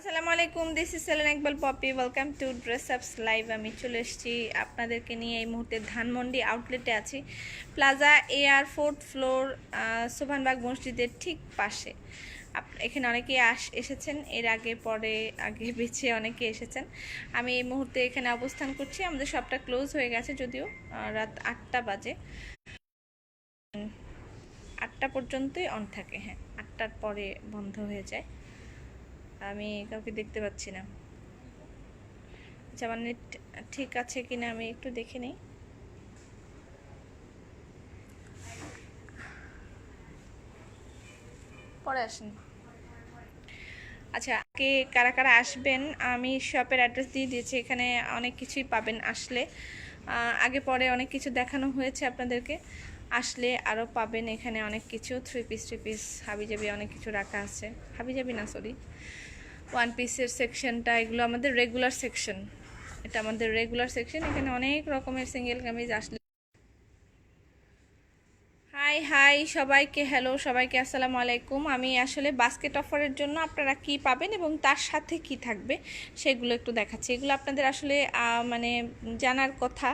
আসসালামু আলাইকুম this is Selen Iqbal Popy welcome to dress ups live আমি চলে এসেছি আপনাদেরকে নিয়ে এই মুহূর্তে ধানমন্ডি আউটলেটে আছি plaza air fourth floor Sobhanbag মসজিদের ঠিক পাশে। এখানে অনেকেই আস, এসেছেন, এর আগে, পরে, আগে বেছে অনেকে এসেছেন। আমি এই মুহূর্তে এখানে অবস্থান করছি, আমাদের সবটা ক্লোজ হয়ে গেছে যদিও রাত আটটা বাজে। আটটা পর্যন্তই অন থাকে হ্যাঁ আটটার পরে বন্ধ হয়ে যায়। আমি কাউকে দেখতে পাচ্ছি না। আচ্ছা আমার নেট ঠিক আছে কিনা আমি একটু দেখে নিই। পরে আসেন। আচ্ছা কে কারা কারা আসবেন আমি শপের অ্যাড্রেস দিয়ে দিয়েছি, এখানে অনেক কিছুই পাবেন আসলে। আগে পরে অনেক কিছু দেখানো হয়েছে আপনাদেরকে। আসলে আরও পাবেন এখানে অনেক কিছু থ্রি পিস থ্রি পিস হাবিজাবি অনেক কিছু রাখা আছে। হাবিজাবি না সরি ওয়ান পিসের সেকশনটা এগুলো আমাদের রেগুলার সেকশন এটা আমাদের রেগুলার সেকশন এখানে অনেক রকমের সিঙ্গেল কামিজ আসলে। হাই হাই সবাইকে হ্যালো সবাইকে আসসালামু আলাইকুম। আমি আসলে বাস্কেট অফারের জন্য আপনারা কি পাবেন এবং তার সাথে কি থাকবে, সেগুলো একটু দেখাচ্ছি। এগুলো আপনাদের আসলে মানে জানার কথা।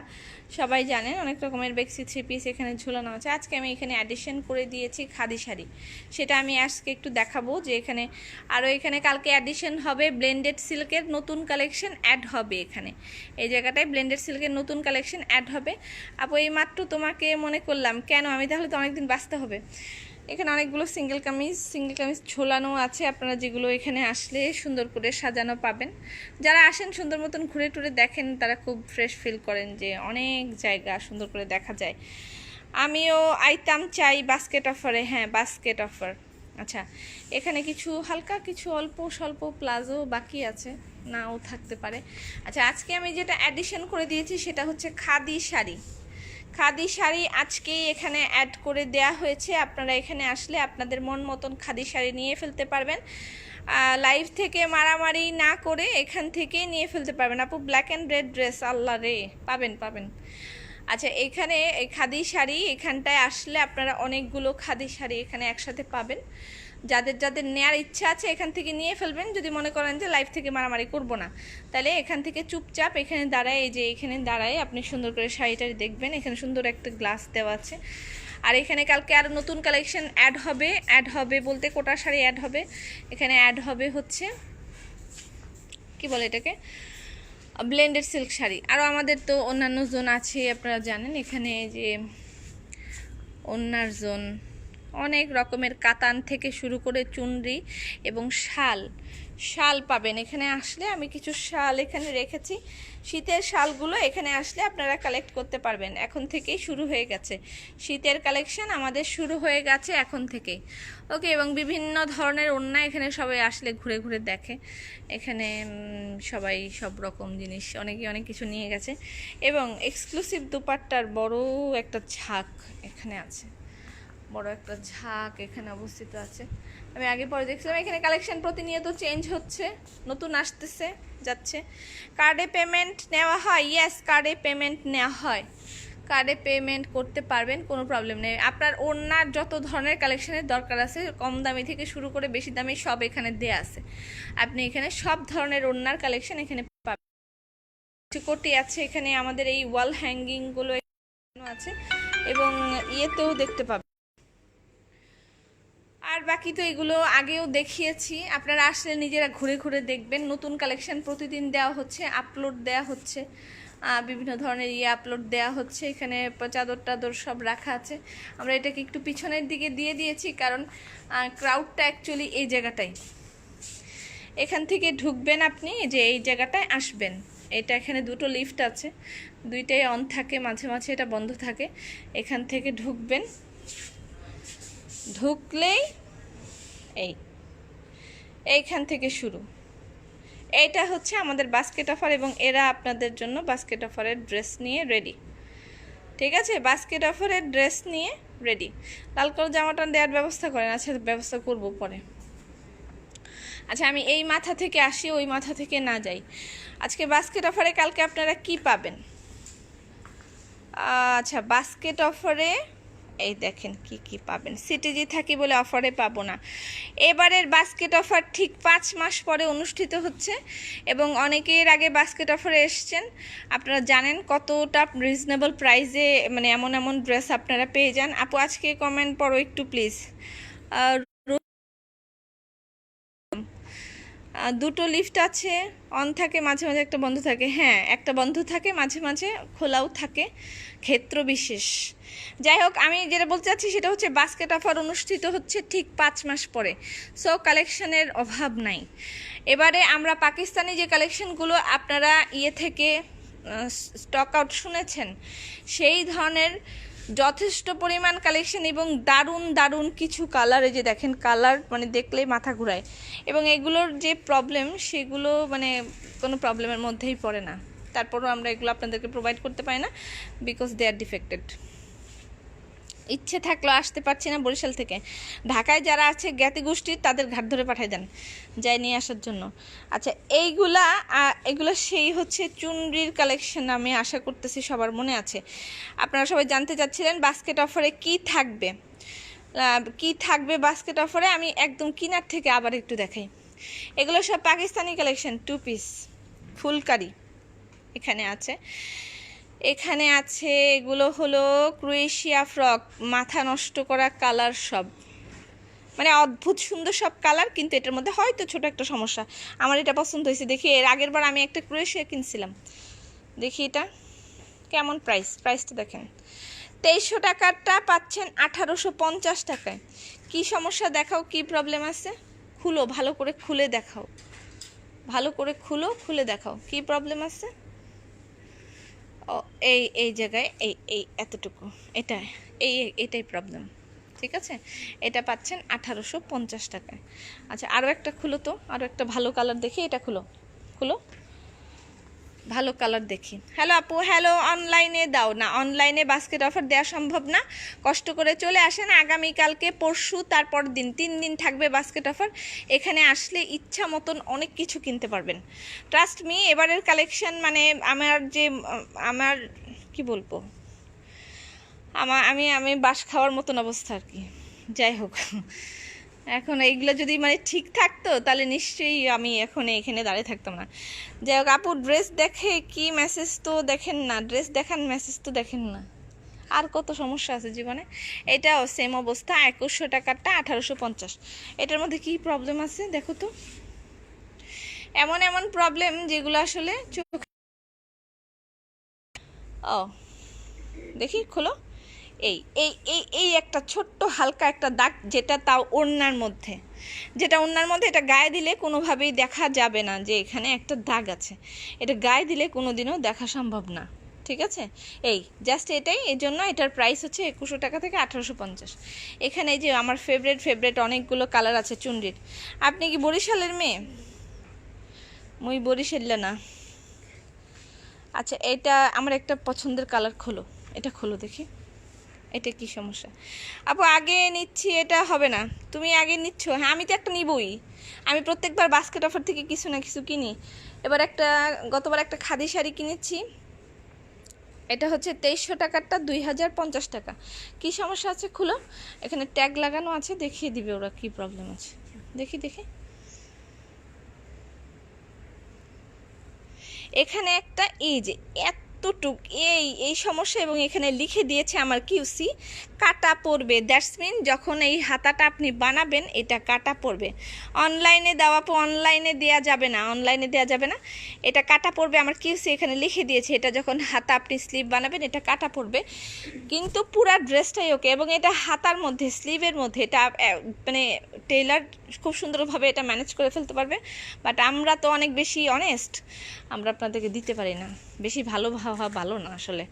সবাই জানেন, অনেক রকমের বেক্সি থ্রি পিস এখানে ঝুলানো আছে। আজকে আমি এখানে অ্যাডিশন করে দিয়েছি খাদি শাড়ি। সেটা আমি আজকে একটু দেখাবো যে এখানে আরও এখানে কালকে অ্যাডিশন হবে ব্লেন্ডেড সিল্কের নতুন কালেকশন অ্যাড হবে এখানে। এই জায়গাটায় ব্লেন্ডেড সিল্কের নতুন কালেকশন অ্যাড হবে। আপ, এই মাত্র তোমাকে মনে করলাম, কেন? আমি তাহলে তো অনেকদিন বাঁচতে হবে। এখানে অনেকগুলো সিঙ্গেল কামিজ সিঙ্গেল কামিজ ঝোলানো আছে। আপনারা যেগুলো এখানে আসলে সুন্দর করে সাজানো পাবেন। যারা আসেন সুন্দর মতন ঘুরে টুরে দেখেন, তারা খুব ফ্রেশ ফিল করেন যে অনেক জায়গা সুন্দর করে দেখা যায়। আমিও আইতাম চাই বাস্কেট অফারে হ্যাঁ বাস্কেট অফার আচ্ছা এখানে কিছু হালকা, কিছু অল্প, স্বল্প প্লাজো বাকি আছে। নাও থাকতে পারে। আচ্ছা আজকে আমি যেটা অ্যাডিশন করে দিয়েছি সেটা হচ্ছে খাদি শাড়ি। খাদি শাড়ি আজকেই এখানে অ্যাড করে দেয়া হয়েছে। আপনারা এখানে আসলে আপনাদের মন মতন খাদি শাড়ি নিয়ে ফেলতে পারবেন। লাইভ থেকে মারামারি না করে এখান থেকেই নিয়ে ফেলতে পারবেন। আপু ব্ল্যাক অ্যান্ড রেড ড্রেস আল্লাহ রে, পাবেন পাবেন। আচ্ছা এখানে খাদি শাড়ি এখানটায় আসলে আপনারা অনেকগুলো খাদি শাড়ি এখানে একসাথে পাবেন। যাদের যাদের নেয়ার ইচ্ছা আছে এখান থেকে নিয়ে ফেলবেন। যদি মনে করেন যে লাইফ থেকে মারামারি করব না, তাহলে এখান থেকে চুপচাপ এখানে দাঁড়ায়, এই যে এখানে দাঁড়ায় আপনি সুন্দর করে শাড়িটা দেখবেন, এখানে সুন্দর একটা গ্লাস দেওয়া আছে। আর এখানে কালকে আরও নতুন কালেকশন অ্যাড হবে অ্যাড হবে বলতে কোটা শাড়ি অ্যাড হবে। এখানে অ্যাড হবে হচ্ছে, কি বলে এটাকে? Blended silk sari. আরও আমাদের তো অন্যান্য জোন আছে আপনারা জানেন। এখানে যে অন্যার জোন অনেক রকমের কাতান থেকে শুরু করে চুনরি এবং শাল। শাল পাবেন। এখানে আসলে আমি কিছু শাল এখানে রেখেছি। শীতের শালগুলো এখানে আসলে আপনারা কালেক্ট করতে পারবেন। এখন থেকেই শুরু হয়ে গেছে। শীতের কালেকশন আমাদের শুরু হয়ে গেছে এখন থেকেই। ওকে এবং বিভিন্ন ধরনের ওড়না এখানে সবাই আসলে ঘুরে ঘুরে দেখে। এখানে সবাই সব রকম জিনিস অনেকে অনেক কিছু নিয়ে গেছে। এবং এক্সক্লুসিভ দুপাট্টার বড় একটা ঝাঁক এখানে আছে। বড় একটা ঝাঁক এখানে অবস্থিত আছে। আমি আগে পরে দেখছিলাম, এখানে কালেকশন প্রতিনিয়ত চেঞ্জ হচ্ছে, নতুন আসতেছে, যাচ্ছে। কার্ডে পেমেন্ট নেওয়া হয় ইয়েস কার্ডে পেমেন্ট নেওয়া হয়। কার্ডে পেমেন্ট করতে পারবেন, কোনো প্রবলেম নেই। আপনার ওনার যত ধরনের কালেকশনের দরকার আছে, কম দামি থেকে শুরু করে বেশি দামি সব এখানে দেয়া আছে। আপনি এখানে সব ধরনের ওনার কালেকশন এখানে পাবেন। কোটি আছে এখানে, আমাদের এই ওয়াল হ্যাঙ্গিংগুলো আছে, এবং ইয়েতেও দেখতে পাবেন। আর বাকি তো এগুলো আগেও দেখিয়েছি। আপনারা আসলে নিজেরা ঘুরে ঘুরে দেখবেন। নতুন কালেকশন প্রতিদিন দেওয়া হচ্ছে আপলোড দেওয়া হচ্ছে। বিভিন্ন ধরনের ইয়ে আপলোড দেওয়া হচ্ছে। এখানে চাদর টাদর সব রাখা আছে। আমরা এটাকে একটু পিছনের দিকে দিয়ে দিয়েছি কারণ ক্রাউডটা অ্যাকচুয়ালি এই জায়গাটাই। এখান থেকে ঢুকবেন আপনি যে এই জায়গাটায় আসবেন। এটা এখানে দুটো লিফট আছে। দুইটাই অন থাকে, মাঝে মাঝে এটা বন্ধ থাকে। এখান থেকে ঢুকবেন। ঢুকলেই এই, এইখান থেকে শুরু। এইটা হচ্ছে আমাদের বাস্কেট অফার এবং এরা আপনাদের জন্য বাস্কেট অফারের ড্রেস নিয়ে রেডি ঠিক আছে? বাস্কেট অফারের ড্রেস নিয়ে রেডি লাল কালো জামাটা দেওয়ার ব্যবস্থা করেন আচ্ছা ব্যবস্থা করব পরে। আচ্ছা আমি এই মাথা থেকে আসি, ওই মাথা থেকে না যাই। আজকে বাস্কেট অফারে কালকে আপনারা কি পাবেন? আচ্ছা বাস্কেট অফারে এই দেখেন কি কি পাবেন। সিটিজি থাকি বলে অফারে পাবো না। এবারের বাস্কেট অফার ঠিক পাঁচ মাস পরে অনুষ্ঠিত হচ্ছে এবং অনেকের আগে বাস্কেট অফারে এসছেন। আপনারা জানেন কতটা রিজনেবল প্রাইসে মানে এমন এমন ড্রেস আপনারা পেয়ে যান। আপু, আজকে কমেন্ট পড়ো একটু প্লিজ দুটো লিফট আছে অন থাকে, মাঝে মাঝে একটা বন্ধ থাকে। হ্যাঁ একটা বন্ধ থাকে, মাঝে মাঝে খোলাও থাকে, ক্ষেত্র বিশেষ। যাই হোক, আমি যেটা বলতে চাচ্ছি সেটা হচ্ছে বাস্কেট অফার অনুষ্ঠিত হচ্ছে ঠিক পাঁচ মাস পরে। সো কালেকশনের অভাব নাই। এবারে আমরা পাকিস্তানি যে কালেকশনগুলো আপনারা ইয়ে থেকে স্টক আউট শুনেছেন, সেই ধরনের যথেষ্ট পরিমাণ কালেকশন এবং দারুণ দারুণ কিছু কালারে যে দেখেন কালার মানে দেখলেই মাথা ঘুরায়। এবং এগুলোর যে প্রবলেম সেগুলো মানে কোনো প্রবলেমের মধ্যেই পড়ে না। তারপরও আমরা এগুলো আপনাদেরকে প্রোভাইড করতে পারি না বিকজ দে আর ডিফেক্টেড ইচ্ছে থাকলেও আসতে পারছি না বরিশাল থেকে। ঢাকায় যারা আছে জ্ঞাতি গোষ্ঠীর তাদের ঘাট ধরে পাঠাই দেন যাই নিয়ে আসার জন্য। আচ্ছা এইগুলা এগুলো সেই হচ্ছে চুনরির কালেকশন আমি আশা করতেছি সবার মনে আছে। আপনারা সবাই জানতে চাচ্ছিলেন বাস্কেট অফারে কি থাকবে। কি থাকবে বাস্কেট অফারে আমি একদম কিনার থেকে আবার একটু দেখাই। এগুলো সব Pakistani collection two piece phulkari এখানে আছে। এখানে আছে এগুলো হলো ক্রোয়েশিয়া ফ্রক, মাথা নষ্ট করা কালার সব। মানে অদ্ভুত সুন্দর সব কালার, কিন্তু এটার মধ্যে হয়তো ছোট একটা সমস্যা। আমার এটা পছন্দ হয়েছে, দেখি এর আগের বার আমি একটা ক্রোয়েশিয়া কিনছিলাম। দেখি এটা কেমন প্রাইস প্রাইসটা দেখেন। তেইশশো টাকারটা পাচ্ছেন আঠারোশো পঞ্চাশ টাকায়। কি সমস্যা দেখাও, কি প্রবলেম আছে? খুলো, ভালো করে খুলে দেখাও। ভালো করে খুলো, খুলে দেখাও। কি প্রবলেম আছে? এই এই জায়গায় এই এই, এতটুকু। এটা, এই, এটাই প্রবলেম ঠিক আছে? এটা পাচ্ছেন আঠারোশো পঞ্চাশ টাকায়। আচ্ছা আরও একটা খুলো তো আরও একটা ভালো কালার দেখি, এটা খুলো। খুলো। ভালো কালার দেখি। হ্যালো আপু হ্যালো অনলাইনে দাও না। অনলাইনে বাস্কেট অফার দেওয়া সম্ভব না। কষ্ট করে চলে আসেন। আগামীকালকে, পরশু, তারপর দিন, তিন দিন থাকবে বাস্কেট অফার এখানে আসলে ইচ্ছা মতন অনেক কিছু কিনতে পারবেন। ট্রাস্ট মি এবারের কালেকশন মানে আমার যে, আমার, কি বলব? আমার আমি আমি বাস খাওয়ার মতন অবস্থা আর কি। যাই হোক। এখন এইগুলো যদি মানে ঠিক থাকতো, তাহলে নিশ্চয়ই আমি এখন এখানে দাঁড়িয়ে থাকতাম না। যাই হোক, আপু ড্রেস দেখে কি মেসেজ তো দেখেন না ড্রেস দেখান মেসেজ তো দেখেন না। আর কত সমস্যা আছে জীবনে। এটাও সেম অবস্থা, একুশশো টাকারটা আঠারোশো পঞ্চাশ। এটার মধ্যে কি প্রবলেম আছে দেখো তো। এমন এমন প্রবলেম যেগুলো আসলে চোখ ও, দেখি, খোলো। এই এই এই এই একটা ছোট্ট হালকা একটা দাগ যেটা তাও ওড়নার মধ্যে। যেটা ওড়নার মধ্যে, এটা গায়ে দিলে কোনোভাবেই দেখা যাবে না যে এখানে একটা দাগ আছে। এটা গায়ে দিলে কোনোদিনও দেখা সম্ভব না, ঠিক আছে? এই জাস্ট এটাই এই জন্য এটার প্রাইস হচ্ছে একুশো টাকা থেকে আঠারোশো পঞ্চাশ। এখানে এই যে আমার ফেভারেট ফেভারেট অনেকগুলো কালার আছে চুনরির। আপনি কি বরিশালের মেয়ে? মুই বরিশাল্লা না। আচ্ছা এটা আমার একটা পছন্দের কালার খোলো। এটা খোলো দেখি। এটা কি সমস্যা? আপু, আগে নিচ্ছি, এটা হবে না। তুমি আগে নিচ্ছ। হ্যাঁ আমি তো একটা নিবই। আমি প্রত্যেকবার বাস্কেট অফার থেকে কিছু না কিছু কিনি। এবার একটা, গতবার একটা খাদি শাড়ি কিনেছি। এটা হচ্ছে তেইশশো টাকারটা দুই হাজার পঞ্চাশ টাকা। কি সমস্যা আছে খুলো? এখানে ট্যাগ লাগানো আছে, দেখিয়ে দিবে ওরা কি প্রবলেম আছে। দেখি দেখি। এখানে একটা, এই যে এতটুক এই এই সমস্যা এবং এখানে লিখে দিয়েছে আমার কিউসি। কাটা পড়বে। দ্যাটস মিন যখন এই হাতাটা আপনি বানাবেন, এটা কাটা পড়বে। অনলাইনে দেওয়া অনলাইনে দেওয়া যাবে না। অনলাইনে দেওয়া যাবে না। এটা কাটা পড়বে। আমার কিউসি এখানে লিখে দিয়েছে, এটা যখন হাতা আপনি স্লিভ বানাবেন, এটা কাটা পড়বে। কিন্তু পুরা ড্রেসটাই ওকে এবং এটা হাতার মধ্যে স্লিভের মধ্যে, এটা মানে টেইলার খুব সুন্দরভাবে এটা ম্যানেজ করে ফেলতে পারবে। বাট আমরা তো অনেক বেশি অনেস্ট আমরা আপনাদেরকে দিতে পারি না। বেশি ভালো ভাবা ভালো না আসলে।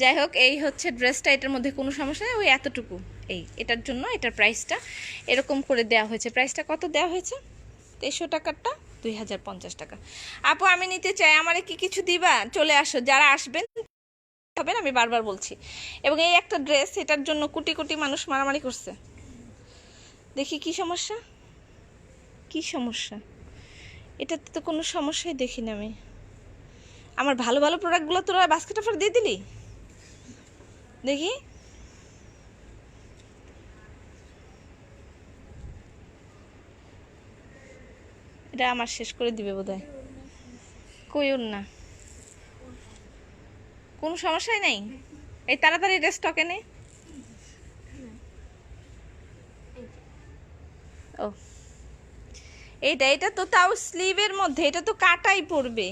যাই হোক, এই হচ্ছে ড্রেসটা এটার মধ্যে কোনো সমস্যা নেই, ওই এতটুকু। এই, এটার জন্য এটার প্রাইসটা এরকম করে দেওয়া হয়েছে। প্রাইসটা কত দেওয়া হয়েছে? তেইশশো টাকারটা, দুই হাজার পঞ্চাশ টাকা। আপু, আমি নিতে চাই, আমারে কি কিছু দিবা? চলে আসো, যারা আসবেন, হবেন, আমি বারবার বলছি। এবং এই একটা ড্রেস এটার জন্য কোটি কোটি মানুষ মারামারি করছে। দেখি কি সমস্যা? কি সমস্যা? এটাতে তো কোনো সমস্যাই দেখি না আমি। আমার ভালো ভালো প্রোডাক্টগুলো তোরা বাস্কেট অফার দিয়ে দিলি? দেখি। এটা আমার শেষ করে দিবে বোধ হয় কইন না? কোনো সমস্যাই নাই? এই তাড়াতাড়ি এটা স্টকে নে। এইটা এটা তো তাও স্লিভের মধ্যে, এটা তো কাটাই পড়বে।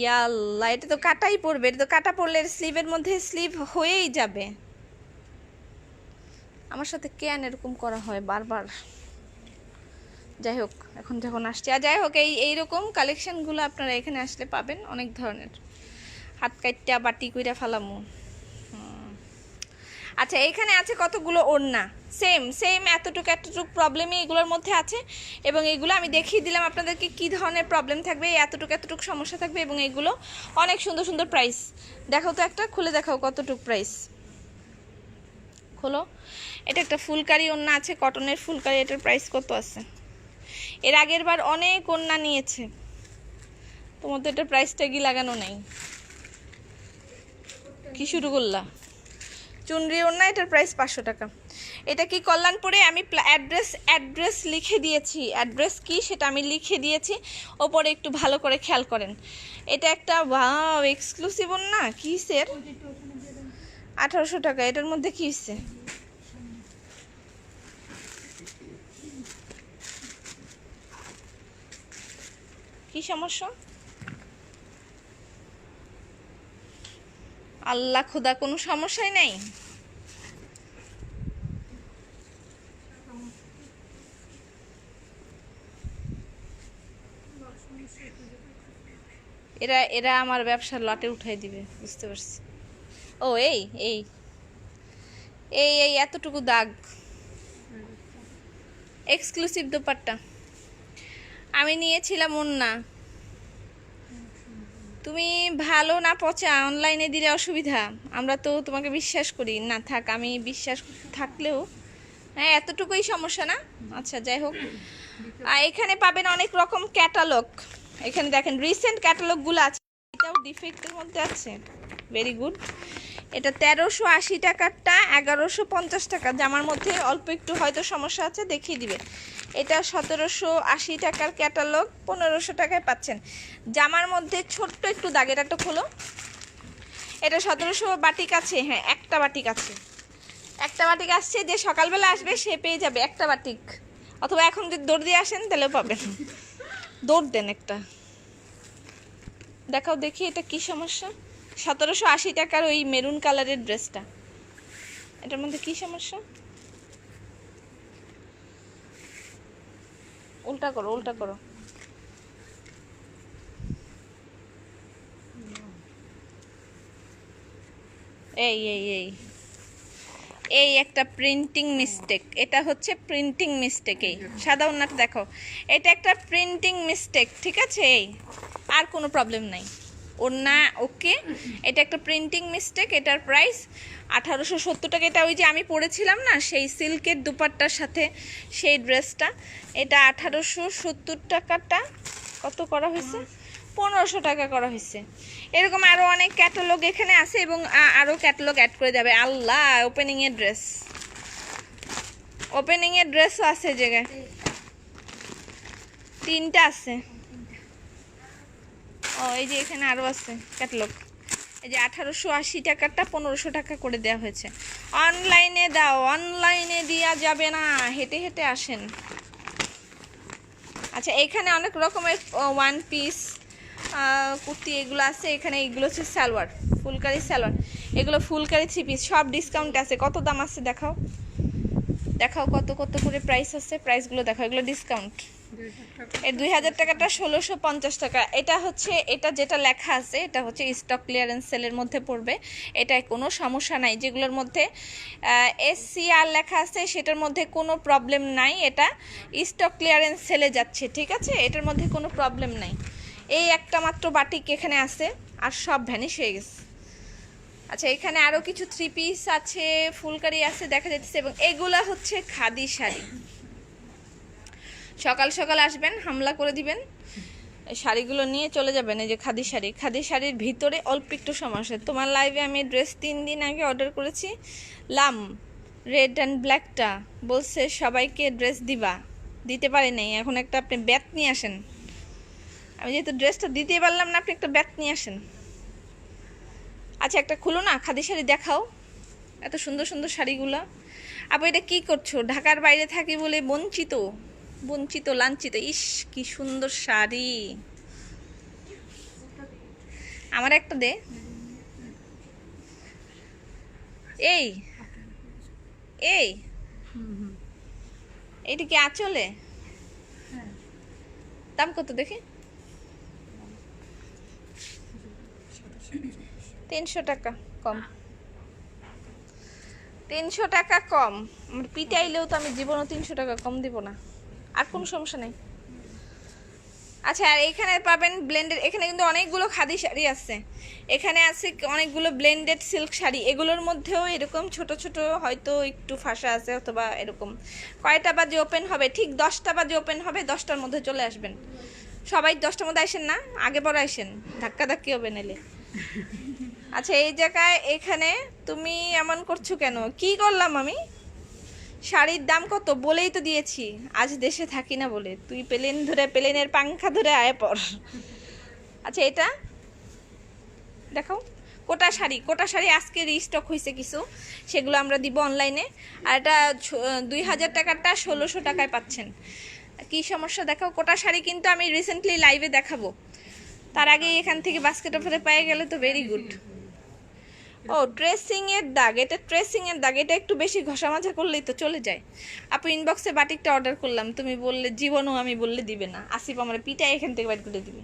ইয়াল্লা এটা তো কাটাই পড়বে, এটা তো কাটা পড়লে স্লিভের মধ্যে স্লিভ হয়েই যাবে। আমার সাথে কেন এরকম করা হয় বারবার? যাই হোক এখন যখন আসছি, আর যাই হোক এই, এইরকম কালেকশানগুলো আপনারা এখানে আসলে পাবেন অনেক ধরনের। হাত কাটটা বাটি কইরা ফালামু। আচ্ছা এখানে আছে কতগুলো ওড়না? সেম সেম এতটুকু এতটুকু প্রবলেমই এগুলোর মধ্যে আছে। এবং এগুলো আমি দেখিয়ে দিলাম আপনাদেরকে কি ধরনের প্রবলেম থাকবে এতটুকু এতটুকু সমস্যা থাকবে এবং এগুলো অনেক সুন্দর সুন্দর প্রাইস দেখাও তো একটা, খুলে দেখাও কতটুকু প্রাইস খোলো। এটা একটা ফুলকারি ওড়না আছে, কটনের ফুলকারি, এটার প্রাইস কত আছে? এর আগের বার অনেক ওড়না নিয়েছে। তোমার তো এটার প্রাইস ট্যাগই লাগানো নেই। কি শুরু করলা? চুনরি ওড়না, এটার প্রাইস পাঁচশো টাকা। এটা কি কল্যাণপুরে? আমি অ্যাড্রেস অ্যাড্রেস লিখে দিয়েছি। অ্যাড্রেস কি সেটা আমি লিখে দিয়েছি। ওপরে একটু ভালো করে খেয়াল করেন। এটা একটা ওয়াও এক্সক্লুসিভ ওড়না? কিসের? আঠারোশো টাকা। এটার মধ্যে কি হচ্ছে কি সমস্যা? আল্লাহ খোদা কোনো সমস্যাই নাই? এরা এরা আমার ব্যবসার লটে উঠাই দিবে, বুঝতে পারছি। ও, এই এই। এই এই, এতটুকু দাগ। এক্সক্লুসিভ দোপাট্টা। আমি নিয়েছিলাম না তুমি ভালো না পচা অনলাইনে দিলে অসুবিধা। আমরা তো তোমাকে বিশ্বাস করি। না থাক, আমি বিশ্বাস থাকলেও। হ্যাঁ এতটুকুই সমস্যা না? আচ্ছা যাই হোক। আর এখানে পাবেন অনেক রকম ক্যাটালগ এখানে দেখেন রিসেন্ট ক্যাটালগগুলো আছে। এটাও ডিফেক্টের মধ্যে আছে। ভেরি গুড এটা তেরোশো আশি টাকারটা, এগারোশো পঞ্চাশ টাকা। জামার মধ্যে অল্প একটু হয়তো সমস্যা আছে, দেখিয়ে দিবে। এটা সতেরোশো আশি টাকার ক্যাটালগ, পনেরোশো টাকায় পাচ্ছেন। জামার মধ্যে ছোট্ট একটু দাগের একটা খোলো। এটা সতেরোশো বাটিক আছে হ্যাঁ একটা বাটিক আছে। একটা বাটিক আসছে যে সকালবেলা আসবে, সে পেয়ে যাবে একটা বাটিক। অথবা এখন যদি দৌড় দিয়ে আসেন, তাহলেও পাবেন। দৌড় দেন একটা। দেখাও দেখি এটা কি সমস্যা। সতেরোশো আশি টাকার ওই মেরুন কালারের ড্রেসটা। এটার মধ্যে কি সমস্যা? উল্টা করো উল্টা করো। এই এই এই। এই একটা প্রিন্টিং মিস্টেক এটা হচ্ছে প্রিন্টিং মিস্টেক সাদা ওনাটা দেখো। এটা একটা প্রিন্টিং মিস্টেক ঠিক আছে? এই। আর কোনো প্রবলেম নাই। ওনা ওকে। এটা একটা প্রিন্টিং মিস্টেক এটার প্রাইস আঠারোশো সত্তর টাকা। এটা ওই যে আমি পরেছিলাম না, সেই সিল্কের দুপাট্টার সাথে সেই ড্রেসটা এটা আঠারোশো সত্তর টাকাটা কত করা হয়েছে? পনেরোশো টাকা করা হয়েছে। এরকম আরও অনেক ক্যাটালগ এখানে আছে এবং আরও ক্যাটালগ অ্যাড করে যাবে আল্লাহ ওপেনিংয়ের ড্রেস ওপেনিংয়ের ড্রেসও আছে জায়গায় তিনটা আছে। ও, এই যে এখানে আরও আছে ক্যাটালগ এই যে আঠারোশো আশি টাকারটা পনেরোশো টাকা করে দেওয়া হয়েছে। অনলাইনে দাও, অনলাইনে দেওয়া যাবে না, হেঁটে হেঁটে আসেন। আচ্ছা এখানে অনেক রকমের ওয়ান পিস কুর্তি এগুলো আছে। এখানে এগুলো হচ্ছে সালোয়ার, ফুলকারি সালোয়ার। এগুলো ফুলকারি থ্রি পিস সব ডিসকাউন্ট আছে। কত দাম আছে দেখাও? দেখাও কত কত করে প্রাইস আছে? প্রাইসগুলো দেখাও, এগুলো ডিসকাউন্ট এই দুই হাজার টাকাটা ষোলোশো পঞ্চাশ টাকা। এটা হচ্ছে, এটা যেটা লেখা আছে, এটা হচ্ছে স্টক ক্লিয়ারেন্স সেলের মধ্যে পড়বে। এটায় কোনো সমস্যা নাই। যেগুলোর মধ্যে এসসি আর লেখা আছে, সেটার মধ্যে কোনো প্রবলেম নাই। এটা স্টক ক্লিয়ারেন্স সেলে যাচ্ছে, ঠিক আছে? এটার মধ্যে কোনো প্রবলেম নাই। এই একটা মাত্র বাটিক এখানে আছে, আর সব ভ্যানিশ হয়ে গেছে। আচ্ছা এখানে আরও কিছু থ্রি পিস আছে, ফুলকারি আছে, দেখা যাচ্ছে, এবং এগুলা হচ্ছে খাদি শাড়ি। সকাল সকাল আসবেন, হামলা করে দিবেন। শাড়িগুলো নিয়ে চলে যাবেন, এই যে খাদি শাড়ি। খাদি শাড়ির ভিতরে অল্প একটু সমস্যা তোমার লাইভে আমি ড্রেস তিন দিন আগে অর্ডার করেছি, লাম রেড অ্যান্ড ব্ল্যাকটা বলছে, সবাইকে ড্রেস দিবা। দিতে পারি নাই। এখন একটা আপনি ব্যাত নিয়ে আসেন। আমি যেহেতু ড্রেসটা দিতেই পারলাম না, আপনি একটা ব্যাত নিয়ে আসেন। আচ্ছা একটা খুলো না খাদি শাড়ি দেখাও। এত সুন্দর সুন্দর শাড়িগুলো। আপু, এটা কি করছ? ঢাকার বাইরে থাকি বলে বঞ্চিত। বঞ্চিত, লাঞ্ছিত। ইস, কি সুন্দর শাড়ি। আমার একটা দে। এই এই। এইটা কি আঁচলে? দাম কত দেখি? তিনশো টাকা কম। তিনশো টাকা কম। আমার পিটাইলেও তো আমি জীবনও তিনশো টাকা কম দিব না। আর কোনো সমস্যা নেই। আচ্ছা আর এখানে পাবেন ব্লেন্ডেড এখানে কিন্তু অনেকগুলো খাদি শাড়ি আছে। এখানে আছে অনেকগুলো ব্লেন্ডেড সিল্ক শাড়ি। এগুলোর মধ্যেও এরকম ছোট ছোট হয়তো একটু ফাঁসা আছে অথবা এরকম। কয়টা বাজে ওপেন হবে? ঠিক দশটা বাজে ওপেন হবে, দশটার মধ্যে চলে আসবেন। সবাই দশটার মধ্যে আসেন না? আগে পরে আসেন। ধাক্কা ধাক্কি হবে নাইলে আচ্ছা এই জায়গায় এখানে তুমি এমন করছ কেন? কি করলাম আমি? শাড়ির দাম কত বলেই তো দিয়েছি। আজ দেশে থাকি না বলে। তুই প্লেন ধরে প্লেনের পাংখা ধরে আয় পর। আচ্ছা এটা? দেখাও। কোটা শাড়ি। কোটা শাড়ি আজকে রিস্টক হয়েছে কিছু। সেগুলো আমরা দিব অনলাইনে আর এটা দুই হাজার টাকারটা ষোলোশো টাকায় পাচ্ছেন। কি সমস্যা? দেখাও। কোটা শাড়ি কিন্তু আমি রিসেন্টলি লাইভে দেখাবো। তার আগে এখান থেকে বাস্কেট অফারে পেয়ে গেলে তো ভেরি গুড ও ট্রেসিং এর দাগ এটা ট্রেসিং এর দাগ এটা একটু বেশি ঘষা মাজা করলেই তো চলে যায়। আপু ইনবক্সে বাটিকটা অর্ডার করলাম, তুমি বললে, জীবনও আমি বললে দিবে না। আসিফ আমার পিঠা এখান থেকে বাইর করে দিবে।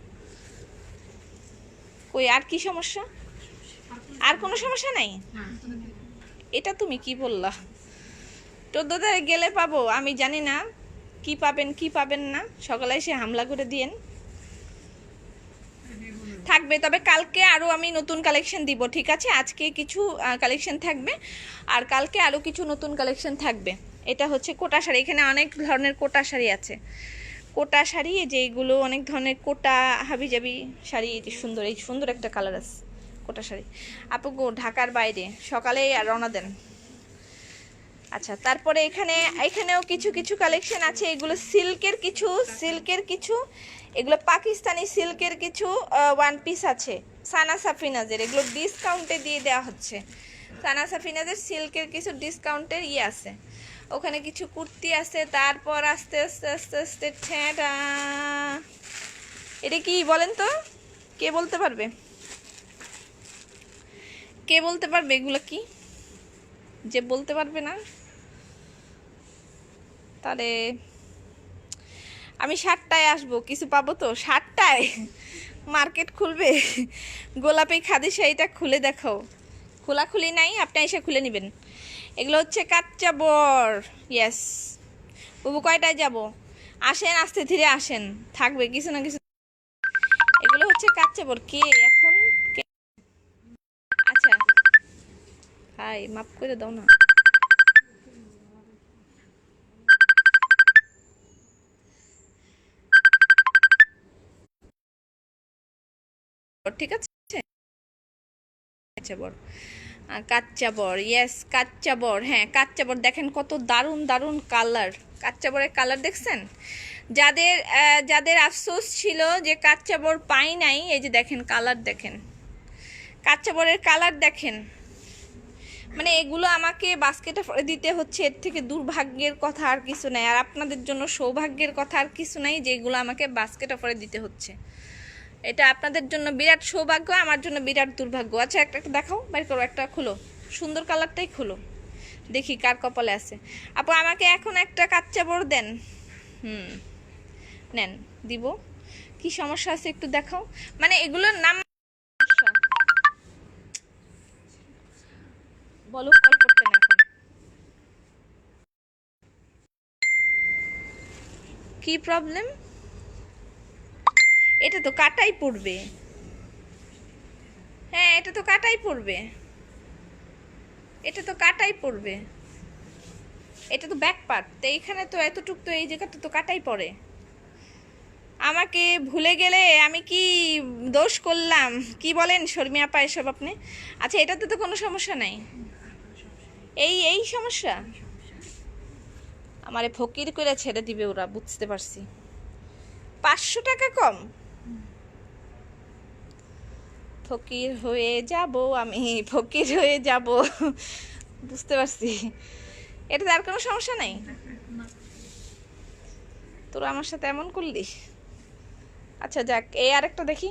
কই, আর কি সমস্যা? আর কোনো সমস্যা নাই? এটা তুমি কি বললা? চোদ্দ তারিখ গেলে পাবো, আমি জানি না। কি পাবেন কি পাবেন না? সকালে এসে হামলা করে দিয়েন। থাকবে, তবে কালকে আরও আমি নতুন কালেকশন দিব, ঠিক আছে? আজকে কিছু কালেকশন থাকবে, আর কালকে আরও কিছু নতুন কালেকশন থাকবে। এটা হচ্ছে কোটা শাড়ি, এখানে অনেক ধরনের কোটা শাড়ি আছে। কোটা শাড়ি যে এগুলো, অনেক ধরনের কোটা হাবি হাবিজাবি শাড়ি, এই যে সুন্দর, এই সুন্দর একটা কালার আছে কোটা শাড়ি। আপু গো, ঢাকার বাইরে, সকালে আর রওনা দেন। আচ্ছা তারপরে এখানে, এখানেও কিছু কিছু কালেকশন আছে, এগুলো সিল্কের কিছু সিল্কের কিছু। এগুলো পাকিস্তানি সিল্কের কিছু ওয়ান পিস আছে। সানা সাফিনাজের, এগুলো ডিসকাউন্টে দিয়ে দেওয়া হচ্ছে। সানা সাফিনাজের সিল্কের কিছু ডিসকাউন্টের ইয়ে আছে। ওখানে কিছু কুর্তি আছে, তারপর আস্তে আস্তে আস্তে আস্তে ঠেঁটা এটা কি বলেন তো? কে বলতে পারবে? কে বলতে পারবে এগুলো কি? যে বলতে পারবে না? তাহলে আমি সাতটায় আসব, কিছু পাবো তো? সাতটায়? মার্কেট খুলবে? গোলাপি খাদি শাড়িটা খুলে দেখো। খোলাখুলি নাই, আপনি এসে খুলে নেবেন। এগুলো হচ্ছে কাচ্চা বর। ইয়েস বুবু, কয়টায় যাব? আসেন, আস্তে ধীরে আসেন। থাকবে, কিছু না কিছু। এগুলো হচ্ছে কাচ্চা বর। কে এখন? আচ্ছা। হাই, মাফ করে দাও না। ঠিক আছে? কাচ্চা বর। কাচ্চা বর ইয়েস কাচ্চা বর হ্যাঁ কাচ্চা বর। দেখেন কত দারুণ দারুণ কালার কাচ্চা বরের কালার দেখছেন? যাদের যাদের আফসোস ছিল যে কাচ্চা বর পাই নাই, এই যে দেখেন কালার দেখেন। কাচ্চা বরের কালার দেখেন। মানে এগুলো আমাকে বাস্কেটে দিতে হচ্ছে, এর থেকে দুর্ভাগ্যের কথা আর কিছু নাই। আর আপনাদের জন্য সৌভাগ্যের কথা আর কিছু নাই যে এগুলো আমাকে বাস্কেট অফারে দিতে হচ্ছে। এটা আপনাদের জন্য বিরাট সৌভাগ্য, আমার জন্য বিরাট দুর্ভাগ্য। আচ্ছা একটা একটা দেখাও, বের করো, একটা খুলো। সুন্দর কালারটাই খুলো। দেখি কার কপালে আছে। আপু, আমাকে এখন একটা কাচ্চা বড় দেন। হুম, নেন, দিব। কি সমস্যা আছে একটু দেখাও। মানে এগুলোর নাম বলো কল করতে কি প্রবলেম এটা তো কাটাই পড়বে। হ্যাঁ এটা তো কাটাই পড়বে। এটা তো কাটাই পড়বে। এটা তো ব্যাক পার্ট তো এইখানে তো এতটুক তো এই জায়গাটা তো কাটাই পড়ে। আমাকে ভুলে গেলে আমি কি দোষ করলাম? কি বলেন শর্মি আপা এসব আপনি? আচ্ছা এটাতে তো কোনো সমস্যা নাই। এই এই সমস্যা? আমারে ফকির করে ছেড়ে দিবে ওরা, বুঝতে পারছি। পাঁচশো টাকা কম? ফকির হয়ে যাব, আমি ফকির হয়ে যাব। বুঝতে পারছি। এটাতে আর কোনো সমস্যা নাই? তোরা আমার সাথে এমন করলি? আচ্ছা যাক, এই আরেকটা দেখি।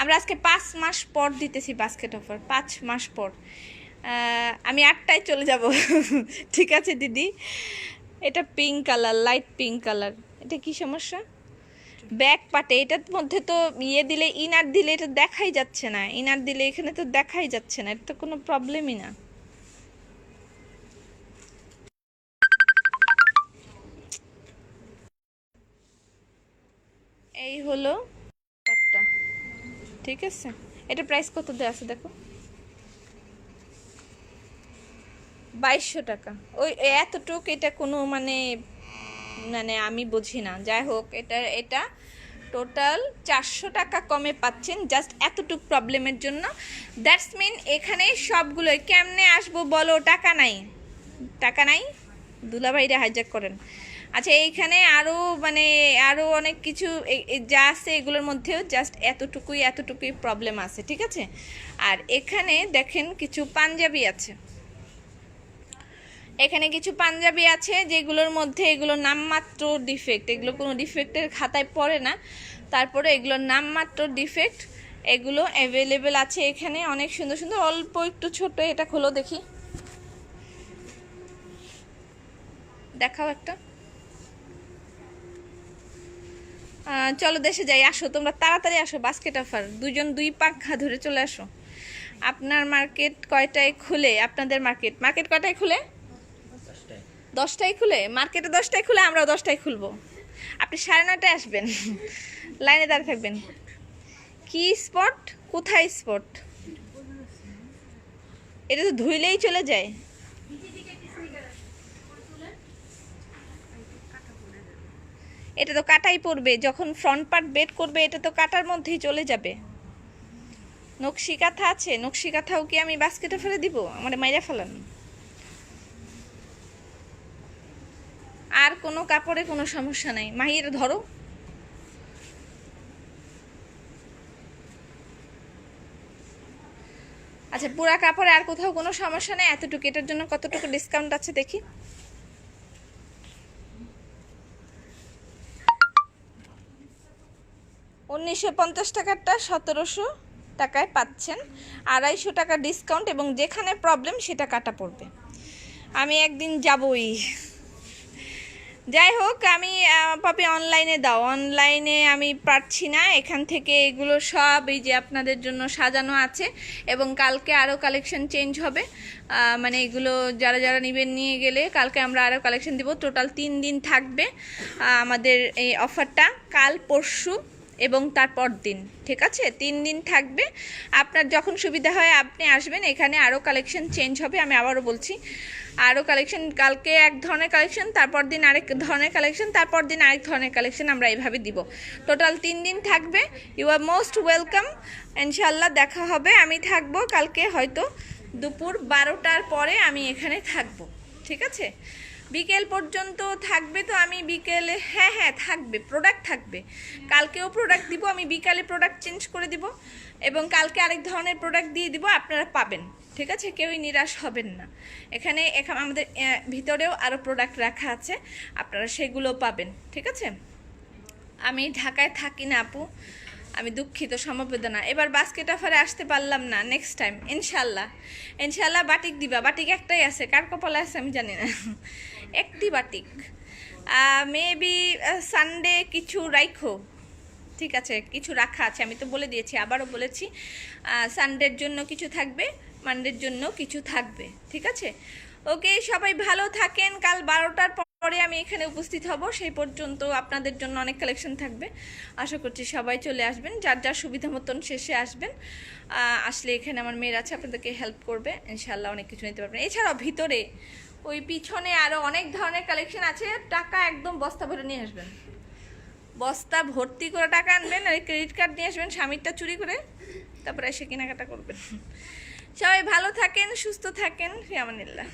আমরা আজকে পাঁচ মাস পর দিতেছি বাস্কেট অফার পাঁচ মাস পর। আমি আটটায় চলে যাব। ঠিক আছে, দিদি। এটা pink colour light pink colour এটা কি সমস্যা? ব্যাক পাটে এটার মধ্যে তো ইয়ে দিলে ইনার দিলে এটা দেখাই যাচ্ছে না। ইনার দিলে এখানে তো দেখাই যাচ্ছে না। এটা তো কোনো প্রবলেমই না। এই হলো ঠিক আছে? এটা প্রাইস কত দেওয়া আছে দেখো? বাইশশো টাকা। ওই এতটুক এটা কোনো মানে মানে আমি বুঝি না। যাই হোক, এটা এটা টোটাল চারশো টাকা কমে পাচ্ছেন জাস্ট এতটুক প্রবলেমের জন্য। দ্যাটস মিন এখানে সবগুলো কেমনে আসব বলো? টাকা নাই। টাকা নাই? দুলাভাইরা হাইজ্যাক করেন। আচ্ছা এইখানে আরও মানে আরও অনেক কিছু যা আছে এগুলোর মধ্যেও জাস্ট এতটুকুই এতটুকুই প্রবলেম আছে, ঠিক আছে? আর এখানে দেখেন কিছু পাঞ্জাবি আছে। এখানে কিছু পাঞ্জাবি আছে যেগুলোর মধ্যে এগুলো নামমাত্র ডিফেক্ট এগুলো কোনো ডিফেক্টের খাতায় পড়ে না। তারপরে এগুলোর নামমাত্র ডিফেক্ট এগুলো অ্যাভেলেবেল আছে এখানে। অনেক সুন্দর সুন্দর, অল্প একটু ছোট, এটা খোলো দেখি। দেখাও একটা। চলো দেশে যাই, আসো, তোমরা তাড়াতাড়ি আসো বাস্কেট অফার দুজন দুই পাখা ধরে চলে আসো। আপনার মার্কেট কয়টায় খুলে? আপনাদের মার্কেট মার্কেট কয়টায় খুলে? দশটায় খুলে, মার্কেটে দশটায় খুলে, আমরাও দশটায় খুলবো। আপনি সাড়ে নটায় আসবেন। লাইনে দাঁড়িয়ে থাকবেন। কি স্পট? কোথায় স্পট? এটা তো ধুইলেই চলে যায়। এটা তো কাটাই পড়বে। যখন ফ্রন্ট পার্ট বেড করবে, এটা তো কাটার মধ্যেই চলে যাবে। নকশি কাঁথা আছে। নকশি কাঁথাও কি আমি বাস্কেটে ফেলে দিব? আমার মাইরা ফেলান। আর কোনো কাপড়ে কোনো সমস্যা নাই। মাহির, ধরো। আচ্ছা পুরা কাপড়ে আর কোথাও কোনো সমস্যা নেই? এতটুকু, এটার জন্য কতটুকু ডিসকাউন্ট আছে দেখি? উনিশশো পঞ্চাশ টাকারটা সতেরোশো টাকায় পাচ্ছেন। আড়াইশো টাকা ডিসকাউন্ট এবং যেখানে প্রবলেম সেটা কাটা পড়বে। আমি একদিন যাবই। যাই হোক, আমি পাপি অনলাইনে দাও। অনলাইনে আমি পারছি না। এখান থেকে এগুলো সব এই যে আপনাদের জন্য সাজানো আছে এবং কালকে আরও কালেকশন চেঞ্জ হবে। মানে এগুলো যারা যারা নেবেন নিয়ে গেলে কালকে আমরা আরও কালেকশন দিব। টোটাল তিন দিন থাকবে আমাদের এই অফারটা কাল পরশু এবং তারপর দিন ঠিক আছে? তিন দিন থাকবে। আপনার যখন সুবিধা হয়, আপনি আসবেন। এখানে আরও কালেকশন চেঞ্জ হবে, আমি আবারও বলছি। আরও কালেকশন কালকে এক ধরনের কালেকশন তারপর দিন আরেক ধরনের কালেকশন তারপর দিন আরেক ধরনের কালেকশন আমরা এইভাবে দিব। টোটাল তিন দিন থাকবে। ইউ আর মোস্ট ওয়েলকাম ইনশাল্লাহ দেখা হবে। আমি থাকব কালকে হয়তো দুপুর বারোটার পরে আমি এখানে থাকব। ঠিক আছে? বিকেল পর্যন্ত থাকবে তো আমি বিকেলে হ্যাঁ হ্যাঁ থাকবে প্রোডাক্ট থাকবে। কালকেও প্রোডাক্ট দিব, আমি বিকালে প্রোডাক্ট চেঞ্জ করে দিব এবং কালকে আরেক ধরনের প্রোডাক্ট দিয়ে দিব, আপনারা পাবেন, ঠিক আছে? কেউই নিরাশ হবেন না। এখানে এখানে, আমাদের ভিতরেও আরও প্রোডাক্ট রাখা আছে, আপনারা সেগুলো পাবেন, ঠিক আছে? আমি ঢাকায় থাকি না আপু। আমি দুঃখিত, সমবেদনা। এবার বাস্কেট অফারে আসতে পারলাম না নেক্সট টাইম ইনশাল্লাহ। ইনশাল্লাহ বাটিক দিবা। বাটিক একটাই আছে, কার কপালে আছে আমি জানি না। একটি বাটিক মেবি সানডে কিছু রাইখো। ঠিক আছে, কিছু রাখা আছে, আমি তো বলে দিয়েছি, আবারও বলেছি। সানডের জন্য কিছু থাকবে মানডের জন্য কিছু থাকবে। ঠিক আছে? ওকে সবাই ভালো থাকেন, কাল বারোটার পরে আমি এখানে উপস্থিত হব, সেই পর্যন্ত আপনাদের জন্য অনেক কালেকশন থাকবে। আশা করছি সবাই চলে আসবেন, যার যার সুবিধা মতন শেষে আসবেন। আসলে এখানে আমার মেয়ের আছে, আপনাদেরকে হেল্প করবে ইনশাল্লাহ অনেক কিছু নিতে পারবেন। এছাড়াও ভিতরে, ওই পিছনে আরও অনেক ধরনের কালেকশন আছে, টাকা একদম বস্তা ভরে নিয়ে আসবেন। বস্তা ভর্তি করে টাকা আনবেন, আর ক্রেডিট কার্ড নিয়ে আসবেন স্বামীরটা চুরি করে, তারপরে এসে কেনাকাটা করবেন। সবাই ভালো থাকেন, সুস্থ থাকেন, ফিয়ামানিল্লাহ।